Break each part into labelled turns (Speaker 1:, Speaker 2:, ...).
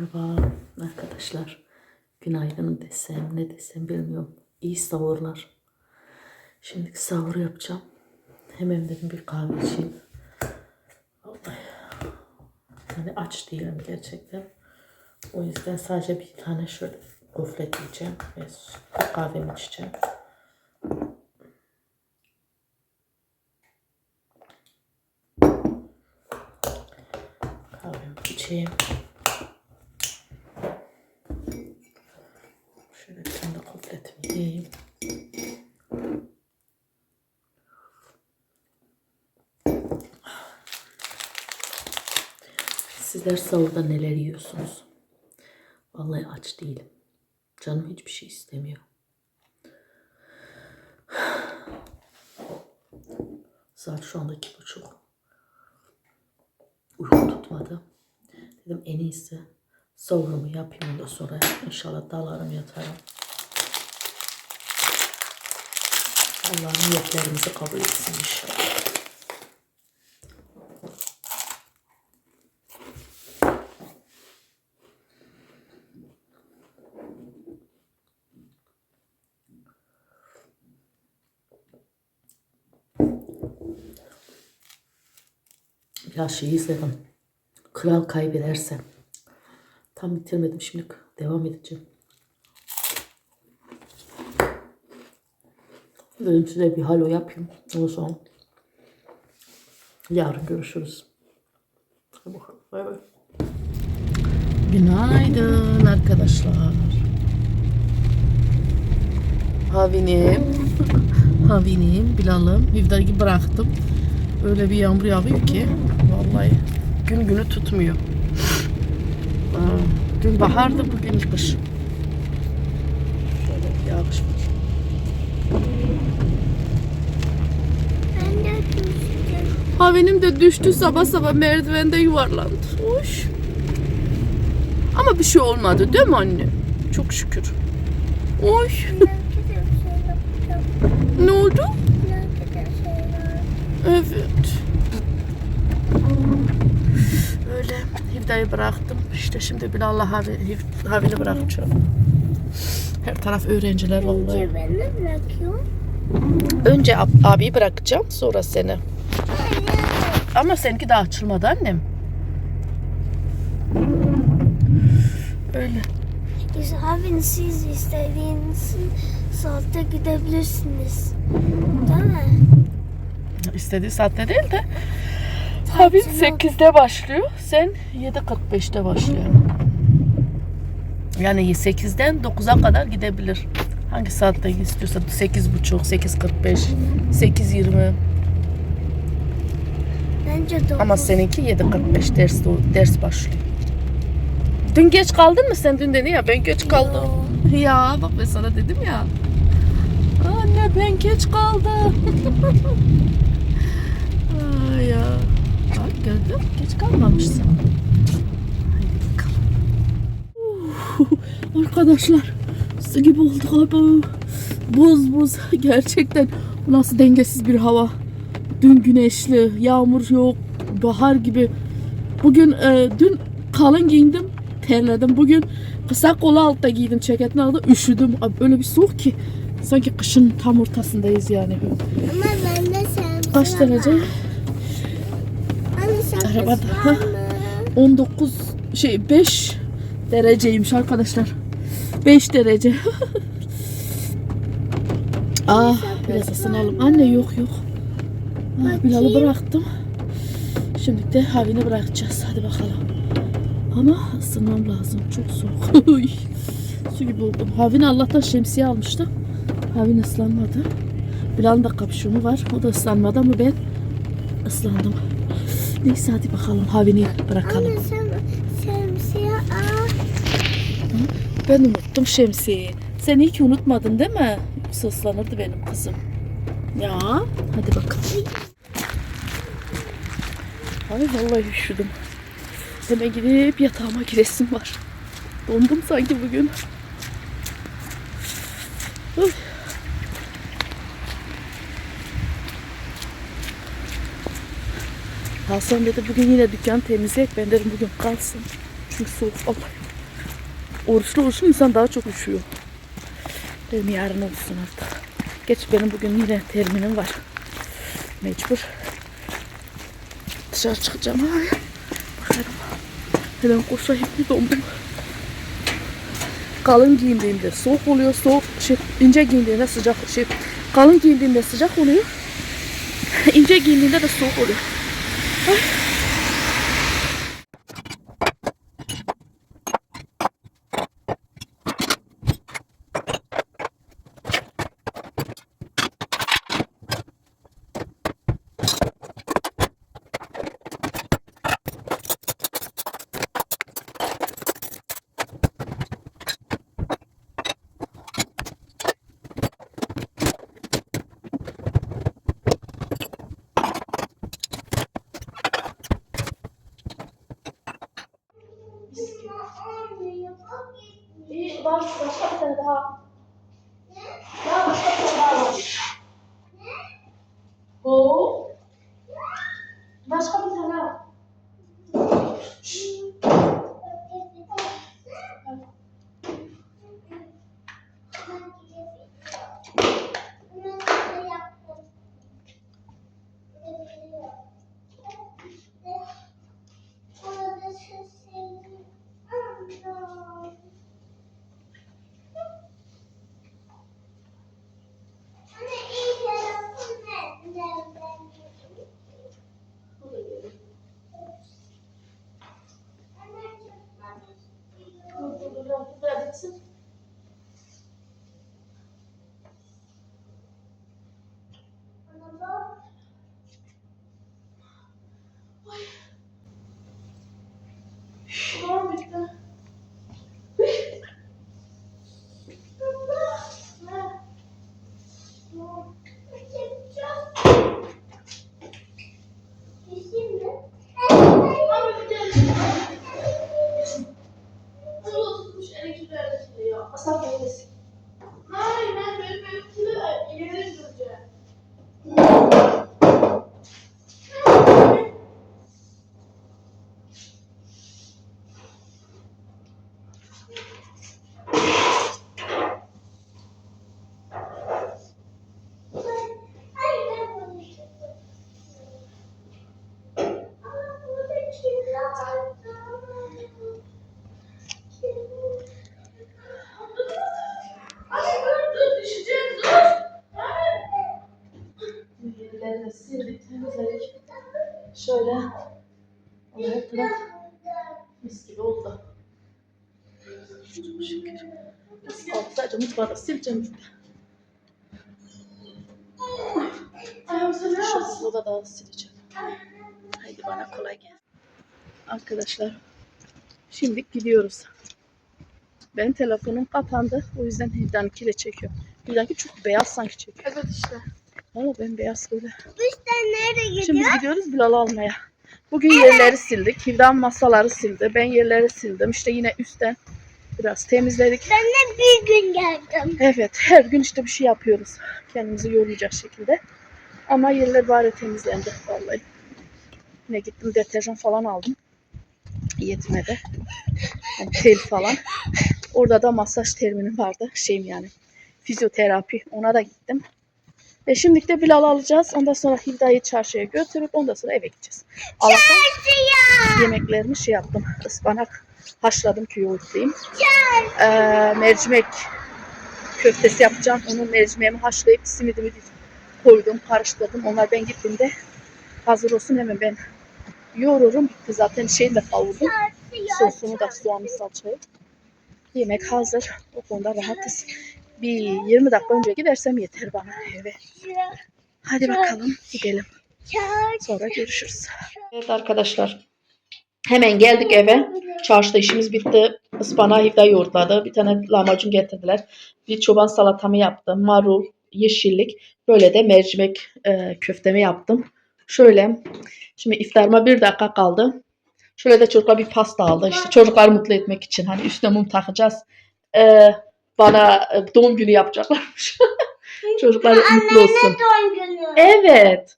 Speaker 1: Merhaba arkadaşlar. Günaydın desem ne desem bilmiyorum. İyi sahurlar. Şimdi sahur yapacağım. Hemen dedim bir kahve içeyim. Yani aç değilim gerçekten. O yüzden sadece bir tane şöyle gofret yiyeceğim ve kahvemi içeceğim. Kahvemi içeyim. Şöyle bir tane de yiyeyim. Sizler sahurda neler yiyorsunuz? Vallahi aç değilim. Canım hiçbir şey istemiyor. Saat şu anda iki buçuk. Uykum tutmadı. Dedim en iyisi sahurumu yapayım da sonra inşallah dalarım yatarım. Allah niyetlerimizi kabul etsin inşallah. Ya şeyi izledim. Kral kaybederse. Tam bitirmedim şimdi devam edeceğim. Dedim size bir halo yapayım. Ondan sonra yarın görüşürüz. Hadi bakalım. Bay bay. Günaydın arkadaşlar. Havinim. Havinim, Bilal'ım. Hivda'yı bıraktım. Öyle bir yağmur yağıyor ki. Vallahi gün günü tutmuyor. Dün bahardı, bugün kış. Şöyle yağış var.
Speaker 2: De düştüm.
Speaker 3: Havenim de düştü sabah sabah merdivende yuvarlandı. Hoş. Ama bir şey olmadı değil mi anne? Çok şükür. Oy. Ne oldu? Evet. Öyle Hivda'yı bıraktım. İşte şimdi Bilal'la Havi, Havil'i bırakacağım. Her taraf öğrenciler vallahi.
Speaker 2: Önce beni bırakıyor.
Speaker 3: Önce ab- abiyi bırakacağım sonra seni. Ama seninki daha açılmadı annem. Öyle.
Speaker 2: İşte abin siz istediğiniz saatte gidebilirsiniz. Değil mi?
Speaker 3: İstediği saatte değil de Habib 8'de başlıyor. Sen 7.45'te başlıyorsun. Yani 8'den 9'a kadar gidebilir. Hangi saatte istiyorsa 8.30, 8.45, 8.20
Speaker 2: Bence dokuz.
Speaker 3: ama seninki 7.45 ders ders başlıyor. Dün geç kaldın mı sen dün dedin ya ben geç kaldım. Ya bak ben sana dedim ya. Anne ben geç kaldım. Ay ya. Bak gördün geç kalmamışsın. Arkadaşlar su gibi olduk abi. Buz buz gerçekten nasıl dengesiz bir hava. Dün güneşli, yağmur yok, bahar gibi. Bugün e, dün kalın giyindim, terledim. Bugün kısa kolu altta giydim, ceketin altında üşüdüm. Abi öyle bir soğuk ki sanki kışın tam ortasındayız yani.
Speaker 2: Ama ben de sen.
Speaker 3: Kaç derece? Arabada.
Speaker 2: var mı?
Speaker 3: 19 şey 5 dereceymiş arkadaşlar. 5 derece. ah biraz ısınalım. Anne yok yok. Ah, Bilal'ı bıraktım. Şimdi de Havin'i bırakacağız. Hadi bakalım. Ama ısınmam lazım. Çok soğuk. Su gibi oldum. Havin Allah'tan şemsiye almıştı. Havin ıslanmadı. Bilal'ın da kapşonu var. O da ıslanmadı ama ben ıslandım. Neyse hadi bakalım Havin'i bırakalım.
Speaker 2: Anne sen
Speaker 3: Ben unuttum şemsiyeyi. Sen iyi ki unutmadın değil mi? Yoksa ıslanırdı benim kızım. Ya hadi bakalım. Ay vallahi üşüdüm. Hemen gidip yatağıma giresim var. Dondum sanki bugün. Uy. Hasan dedi bugün yine dükkan temizleyek. Ben dedim bugün kalsın. Çünkü soğuk. Allah. Oruçlu oruçlu insan daha çok üşüyor. Benim yarın olsun artık. Geç benim bugün yine terminim var. Mecbur. Dışarı çıkacağım. Ay. Bakarım. Hemen koşayım bir dondum. Kalın giyindiğimde soğuk oluyor. Soğuk şey, ince giyindiğinde sıcak şey. Kalın giyindiğimde sıcak oluyor. ince giyindiğinde de soğuk oluyor. İyi, Bu. Başka bir tane daha. Bu da gelir. Dur dur dur. Dur, Biraz bitsin. Tamam bitti. Abi gel. Nasıl tutmuş elektrikler şimdi ya? Aslan gelmesin. Hayır ben benim benimkini ileri süreceğim. Hadi dur dur düşeceğim dur. Hayır. Yerlerini sildik temizledik. Şöyle. Oraya taraf mis gibi oldu. Çok şükür. Mis oldu. Sadece mutfağı da sileceğim. Şu suluda da sileceğim. Haydi bana kolay gelsin. Arkadaşlar şimdi gidiyoruz. Benim telefonum kapandı. O yüzden Hivdan'ınkiyle çekiyor. Hivdan'ınki çok beyaz sanki çekiyor.
Speaker 2: Evet işte.
Speaker 3: Valla ben beyaz böyle.
Speaker 2: Biz de nereye
Speaker 3: Şimdi biz
Speaker 2: gidiyoruz?
Speaker 3: Bilal'ı almaya. Bugün yerleri sildik. Hivdan masaları sildi. Ben yerleri sildim. İşte yine üstten biraz temizledik.
Speaker 2: Ben de bir gün geldim.
Speaker 3: Evet her gün işte bir şey yapıyoruz. Kendimizi yormayacak şekilde. Ama yerler bari temizlendi vallahi. Yine gittim deterjan falan aldım. Yetmedi. Yani tel falan. Orada da masaj terminim vardı. Şeyim yani fizyoterapi. Ona da gittim. Ve şimdi de Bilal'ı alacağız. Ondan sonra Hilda'yı çarşıya götürüp ondan sonra eve gideceğiz. Allah'tan yemeklerimi şey yaptım. Ispanak haşladım ki yoğurtlayayım. Ee, mercimek köftesi yapacağım. Onu mercimeğimi haşlayıp simidimi koydum, karıştırdım. Onlar ben gittiğimde hazır olsun hemen ben yoğururum. Bitti zaten şeyini de kavurdum. Sosunu da soğanlı salçayı. Yemek hazır. O konuda rahatız. Bir 20 dakika önce gidersem yeter bana eve. Hadi bakalım gidelim. Sonra görüşürüz. Evet arkadaşlar. Hemen geldik eve. Çarşıda işimiz bitti. Ispanağı hifda yoğurtladı. Bir tane lahmacun getirdiler. Bir çoban salatamı yaptım. Marul, yeşillik. Böyle de mercimek e, köftemi yaptım. Şöyle. Şimdi iftarıma bir dakika kaldı. Şöyle de çocuklar bir pasta aldı. İşte çocukları mutlu etmek için. Hani üstüne mum takacağız. E, bana e, doğum günü yapacaklarmış. Çocuklar mutlu olsun.
Speaker 2: doğum günü.
Speaker 3: Evet.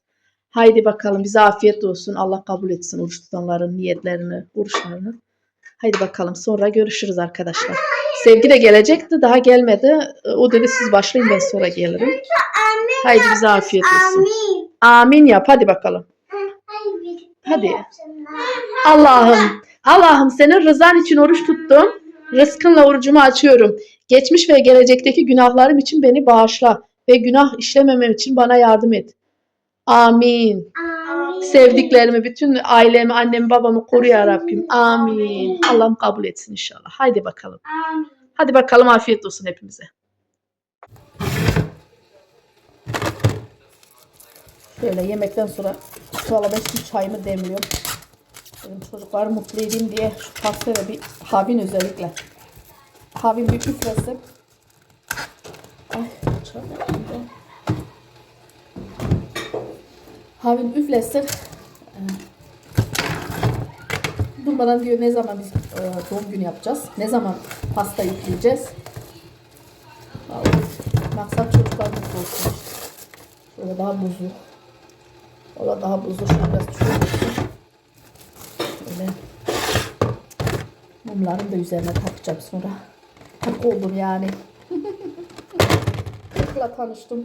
Speaker 3: Haydi bakalım bize afiyet olsun. Allah kabul etsin oruç tutanların niyetlerini, oruçlarını. Haydi bakalım sonra görüşürüz arkadaşlar. Sevgi de gelecekti daha gelmedi. O dedi siz başlayın ben sonra gelirim. Haydi bize afiyet olsun.
Speaker 2: Amin.
Speaker 3: Yap hadi bakalım. Hadi. Allah'ım, Allah'ım senin rızan için oruç tuttum. Rızkınla orucumu açıyorum. Geçmiş ve gelecekteki günahlarım için beni bağışla ve günah işlememem için bana yardım et. Amin.
Speaker 2: Amin.
Speaker 3: Sevdiklerimi, bütün ailemi, annemi, babamı koru ya Rabbim. Amin. Allah'ım kabul etsin inşallah. Haydi bakalım.
Speaker 2: Amin.
Speaker 3: Hadi bakalım afiyet olsun hepimize. Şöyle yemekten sonra ben şimdi çayımı demliyorum. Benim çocukları mutlu edeyim diye şu pastayla bir Havin özellikle. Havin bir üflesin. Ay çay yapayım Havin üflesin. Ee, Durmadan diyor ne zaman biz e, doğum günü yapacağız? Ne zaman pasta yükleyeceğiz? Vallahi maksat çocuklar mutlu olsun. Şöyle daha buzlu. Da daha buzlu. Şöyle biraz. Böyle mumların da üzerine takacağım sonra. Tak oldum yani. Kırkla tanıştım.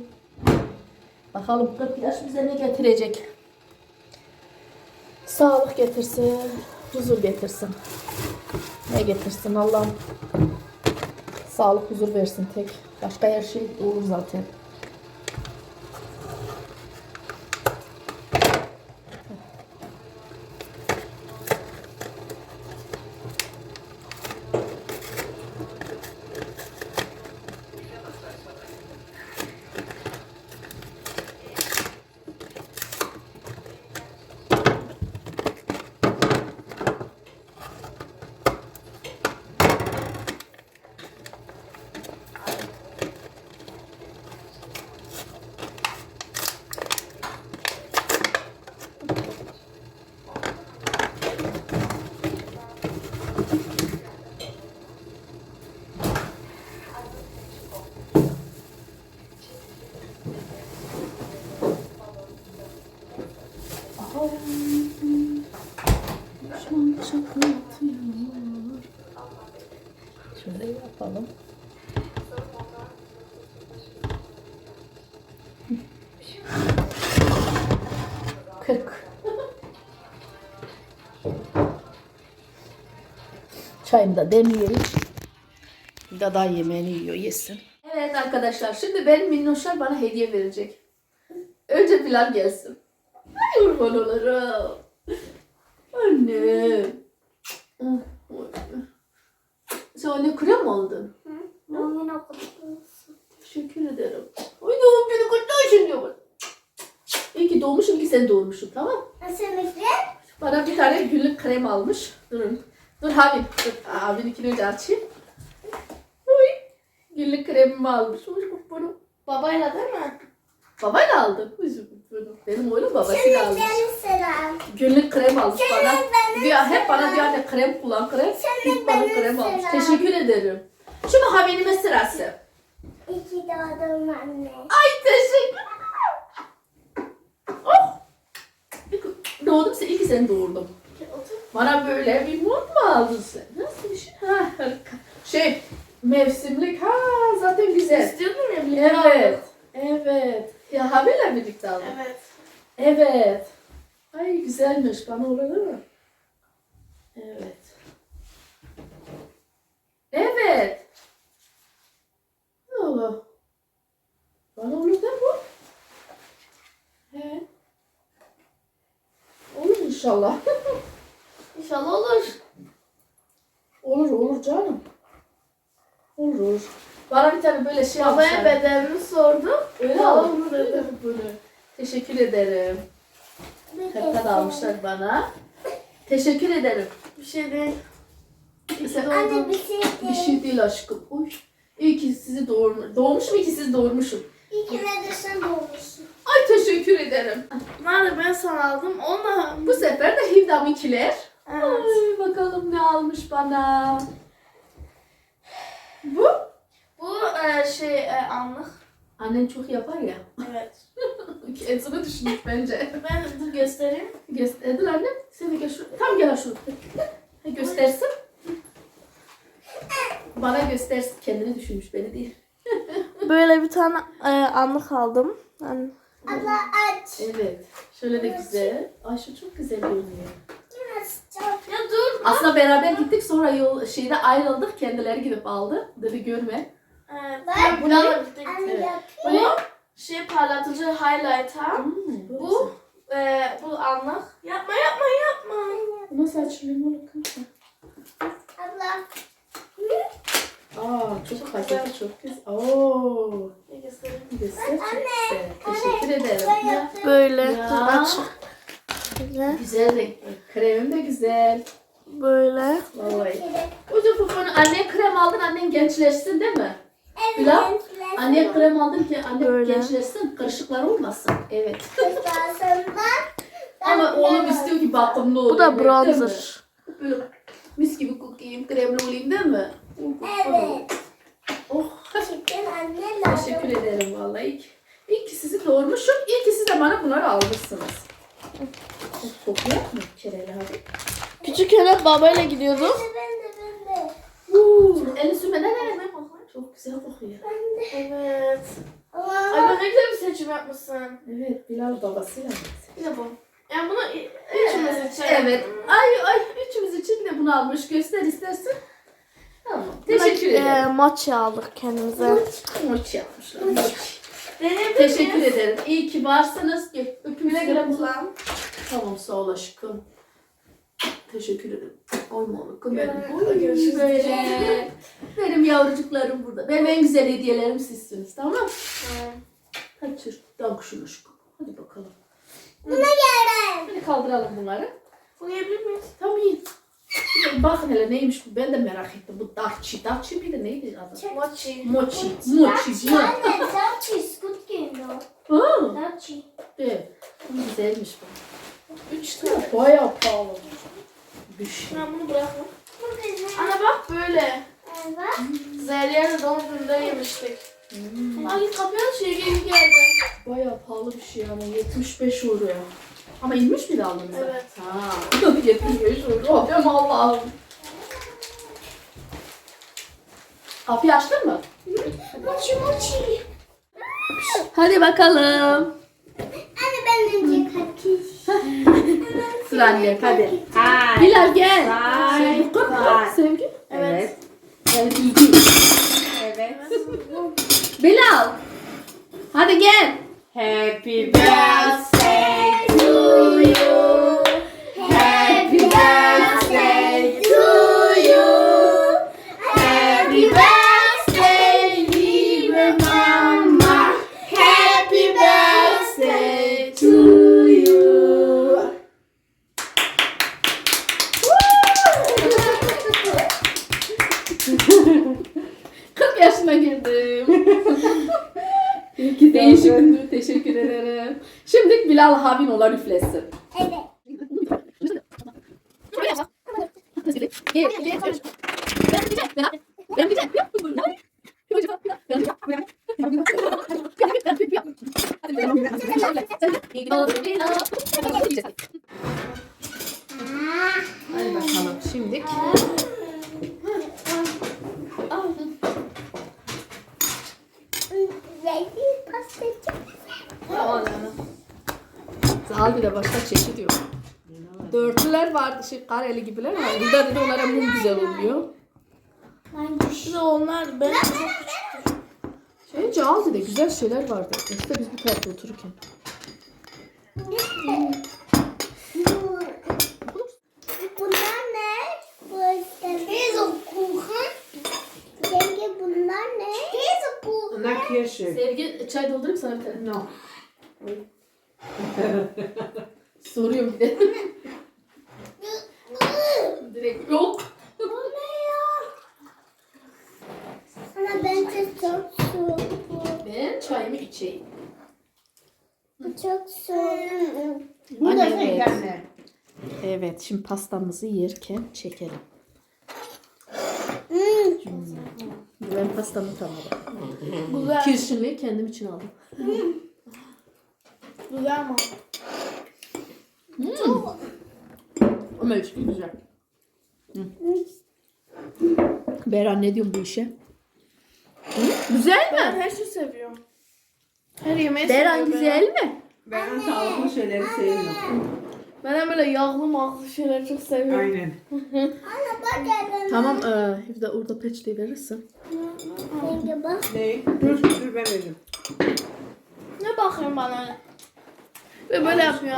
Speaker 3: Bakalım 40 yaş bize ne getirecek? Sağlık getirsin, huzur getirsin. Ne getirsin Allah'ım? Sağlık, huzur versin tek. Başka her şey olur zaten. Çayımı da demliyorum. De daha yemeğini yiyor yesin. Evet arkadaşlar şimdi benim minnoşlar bana hediye verecek. Önce Bilal gelsin. Ay kurban olurum. Anne. Sen anne krem aldın?
Speaker 2: Amin okudum.
Speaker 3: Teşekkür ederim. Ay doğum günü kutlu olsun diyor bana. İyi ki doğmuşum ki sen doğmuşsun tamam.
Speaker 2: Nasıl bir
Speaker 3: Bana bir tane günlük krem almış. Durun. Dur abi. Dur. Abininkini önce açayım. Uy. Günlük kremimi almış. Uy kurbanım.
Speaker 2: Babayla değil mi?
Speaker 3: Babayla aldım. Uy kurbanım. Benim oğlum babasıyla almış.
Speaker 2: Senin selam.
Speaker 3: Günlük krem almış bana.
Speaker 2: benim
Speaker 3: Diyor, hep bana diyor anne krem kullan krem.
Speaker 2: Senin
Speaker 3: Hep bana
Speaker 2: benim
Speaker 3: krem almış.
Speaker 2: sıram.
Speaker 3: Teşekkür ederim. Şimdi haberime sırası.
Speaker 2: İyi ki doğdun anne.
Speaker 3: Ay teşekkür Oh. Doğdum sen, iyi ki seni doğurdum. Bana böyle bir mont mu aldın sen? Nasıl bir şey? Ha, harika. Şey, mevsimlik. Ha, zaten güzel.
Speaker 2: İstiyordun ya bir
Speaker 3: Evet. Evet. Ya haberle birlikte aldım.
Speaker 2: Evet.
Speaker 3: Evet. Ay güzelmiş. Bana olur mi? Evet. Evet. Ne olur? Bana olur mi bu? He. Olur inşallah.
Speaker 2: İnşallah olur.
Speaker 3: olur olur canım. Olur olur. Bana bir tane böyle şey
Speaker 2: Babaya
Speaker 3: almışlar.
Speaker 2: bedelini sordum.
Speaker 3: Öyle
Speaker 2: dedi.
Speaker 3: bunu. Teşekkür ederim. Da almışlar bana. Teşekkür ederim.
Speaker 2: Bir şey değil.
Speaker 3: Sen
Speaker 2: Anne bir şey
Speaker 3: bir
Speaker 2: değil.
Speaker 3: şey değil aşkım. Uy. İyi ki sizi doğurmuş. Doğmuşum iyi ki sizi doğurmuşum.
Speaker 2: İyi ki ne de sen doğmuşsun.
Speaker 3: Ay teşekkür ederim.
Speaker 2: Nerede ben sana aldım ona.
Speaker 3: Bu sefer de Hivdam'ınkiler.
Speaker 2: Evet.
Speaker 3: Ay bakalım ne almış bana. Bu?
Speaker 2: Bu e, şey e, anlık.
Speaker 3: Annen çok yapar ya.
Speaker 2: Evet.
Speaker 3: Kendisini düşünmüş bence.
Speaker 2: Ben dur göstereyim.
Speaker 3: Göster annem. Sen de gel şu. Tam gel şu. Ha, Göstersin. Bana göstersin kendini düşünmüş beni değil.
Speaker 2: Böyle bir tane e, anlık aldım. Yani
Speaker 4: Abla aç.
Speaker 3: Evet. Şöyle de güzel. Ay şu çok güzel görünüyor.
Speaker 2: Ya dur.
Speaker 3: Aslında beraber gittik sonra yol şeyde ayrıldık. Kendileri gidip aldı. Dedi görme.
Speaker 2: Evet.
Speaker 4: Bak.
Speaker 2: Bu ne? birlikte
Speaker 4: Anne
Speaker 2: gittik. Bu şey parlatıcı highlighter.
Speaker 3: Hmm,
Speaker 2: Bu e, bu anlık. Yapma yapma yapma.
Speaker 3: Bu nasıl açılıyor mu? Bakın.
Speaker 4: Abla.
Speaker 3: Aa çok paketi çok güzel. Oo.
Speaker 2: Ne?
Speaker 3: Göster çok güzel. Teşekkür ederim.
Speaker 2: Böyle.
Speaker 3: Ya. Güzel renkli. Kremim de güzel.
Speaker 2: Böyle.
Speaker 3: Vallahi. Ucu pufunu annen krem aldın annen gençleşsin değil mi? Bilal,
Speaker 4: Evet.
Speaker 3: Anne krem aldın ki anne
Speaker 2: Böyle.
Speaker 3: gençleşsin, kırışıklar olmasın. Evet. Ama oğlum istiyor ki bakımlı olayım.
Speaker 2: Bu da bronzer.
Speaker 3: Böyle mis gibi kokayım, kremli olayım değil mi?
Speaker 4: Evet.
Speaker 3: Oh,
Speaker 4: anne lazım.
Speaker 3: teşekkür ederim vallahi. İyi ki, iyi ki sizi doğurmuşum. İyi ki siz de bana bunları almışsınız. Kokuyor mu Kereli abi?
Speaker 2: Küçükken babayla gidiyordum.
Speaker 4: Ben de ben de.
Speaker 3: Uuu, eli sürmeden ne? Çok güzel kokuyor.
Speaker 2: Evet. Ay ben ne güzel bir seçim yapmışsın.
Speaker 3: Evet, Bilal babasıyla.
Speaker 2: Bir de bu. Yani bunu üçümüz için.
Speaker 3: Evet. Ay ay üçümüz için de bunu almış. Göster istersen. Tamam. Teşekkür
Speaker 2: e,
Speaker 3: ederim.
Speaker 2: maçı aldık kendimize.
Speaker 3: Mochi yapmışlar.
Speaker 2: Deneyebilir
Speaker 3: Teşekkür ederim. İyi ki varsınız. Gö- Öpüm
Speaker 2: Güle güle
Speaker 3: sizi.
Speaker 2: kullan.
Speaker 3: Tamam sağ ol aşkım. Teşekkür ederim. Oyma oğlum benim.
Speaker 2: Güle. Görüşürüz.
Speaker 3: Böyle. Benim yavrucuklarım burada. Benim en güzel hediyelerim sizsiniz tamam mı? Hadi çocuk. Dankuşun aşkım. Hadi bakalım.
Speaker 4: buna geldim.
Speaker 3: Hadi kaldıralım bunları.
Speaker 2: Bunu yiyebilir miyiz?
Speaker 3: Tabii. Bakın hele neymiş bu. Ben de merak ettim. Bu. Dahçı bir de neydi adı?
Speaker 2: Mochi.
Speaker 3: Mochi. Mochi. Mochi.
Speaker 4: Anne Dachi Squid Game'de.
Speaker 3: Aa,
Speaker 4: Dachi.
Speaker 3: evet. Güzelmiş bu. Üç lira. Bayağı pahalı. Düş.
Speaker 2: Ben bunu bırakmam. Ana bak böyle.
Speaker 4: Evet.
Speaker 2: Zerliye'nin doğum gününde yemiştik.
Speaker 3: Hmm.
Speaker 2: Ay kapıya şey geldi geldi.
Speaker 3: Bayağı pahalı bir şey ama 75 euro ya. Ama inmiş mi de aldınız?
Speaker 2: Evet.
Speaker 3: Ha. 75 euro. Aman Allah'ım. Kapıyı açtın mı?
Speaker 4: Mochi mochi.
Speaker 3: Hadi bakalım.
Speaker 4: Anne ben önce kaçış.
Speaker 3: Sıra anne hadi.
Speaker 5: Hi.
Speaker 3: Bilal gel.
Speaker 5: Vay,
Speaker 3: Sevgi
Speaker 5: vay.
Speaker 3: Sevgi.
Speaker 2: Evet.
Speaker 3: Evet.
Speaker 5: Evet.
Speaker 3: Bilal. Hadi gel.
Speaker 5: Happy birthday to you. Happy birthday to you. Happy birthday, liebe Mama. Happy birthday to you.
Speaker 3: 40 yaşına girdim. Değişikti. Teşekkür ederim. Şimdi Bilal abin ola üflesin.
Speaker 4: Evet.
Speaker 3: Hadi bakalım şimdi.
Speaker 4: Zeytin pastacı.
Speaker 3: Zal bir de başka çeşit yok. Dörtlüler vardı, şey kareli gibiler var. Burada dedi onlara mum güzel oluyor.
Speaker 2: De onlar ben
Speaker 3: Önce al dedi, güzel şeyler vardı. İşte biz bir tarafta otururken.
Speaker 4: Bunlar ne? Bu işte. Käsekuchen. Yenge bunlar ne? Käsekuchen.
Speaker 5: Na Kirsche.
Speaker 3: Sevgi, çay doldurayım sana bir tane.
Speaker 5: No.
Speaker 3: Soruyorum bir de. Direkt yok.
Speaker 4: Bu ne ya? Ama bence çok soğuk.
Speaker 3: Ben çayımı içeyim.
Speaker 4: Bu çok soğuk.
Speaker 5: Bu da
Speaker 3: Anne, evet.
Speaker 5: anne.
Speaker 3: Evet, şimdi pastamızı yerken çekelim.
Speaker 4: Hmm.
Speaker 3: Ben pastamı
Speaker 2: güzel.
Speaker 3: Kirşinliği kendim için aldım.
Speaker 2: Güzel ama.
Speaker 3: Ama içki güzel. Beren ne diyorsun bu işe? Güzel
Speaker 2: Ben
Speaker 3: mi?
Speaker 2: her şeyi seviyorum. Her yemeği
Speaker 3: Beren
Speaker 2: seviyorum.
Speaker 3: güzel mi?
Speaker 5: Ben sağlıklı şeyleri sevmiyorum.
Speaker 2: Ben hem böyle yağlı mağlı şeyleri çok seviyorum.
Speaker 5: Aynen.
Speaker 3: Tamam. E, bir de orada peçeteyi verirsin.
Speaker 4: Yenge bak.
Speaker 5: Ne? Dur, dur ben veririm.
Speaker 2: Ne bakıyorsun bana? Ve böyle yapıyor.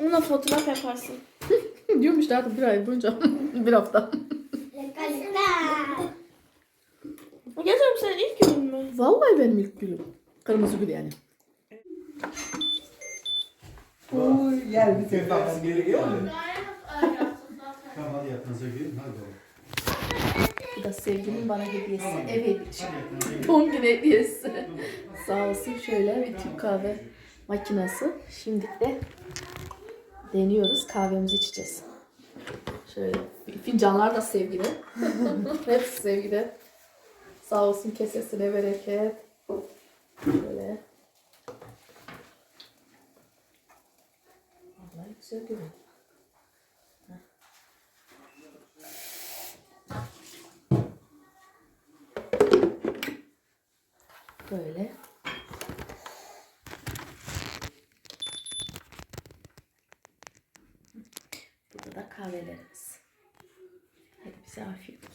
Speaker 2: Onunla fotoğraf yaparsın.
Speaker 3: Diyorum işte artık bir ay boyunca. bir hafta.
Speaker 2: Geçelim senin ilk günün mü?
Speaker 3: Vallahi benim ilk gülüm. Kırmızı gül yani.
Speaker 5: Oy gel bir.
Speaker 6: Biraz geri gel mi? Tamam hadi yatağınıza girin. Hadi bakalım.
Speaker 3: Bu da sevgilim bana hediyesi. Evet. Doğum günü hediyesi. Sağ olsun şöyle bir Türk kahve makinesi. Şimdi de deniyoruz. Kahvemizi içeceğiz. Şöyle fincanlar da sevgili. Hepsi sevgili. Sağ olsun kesesine bereket. Böyle. Vallahi güzel görünüyor. Böyle. Burada da kahvelerimiz. Hadi bize afiyet.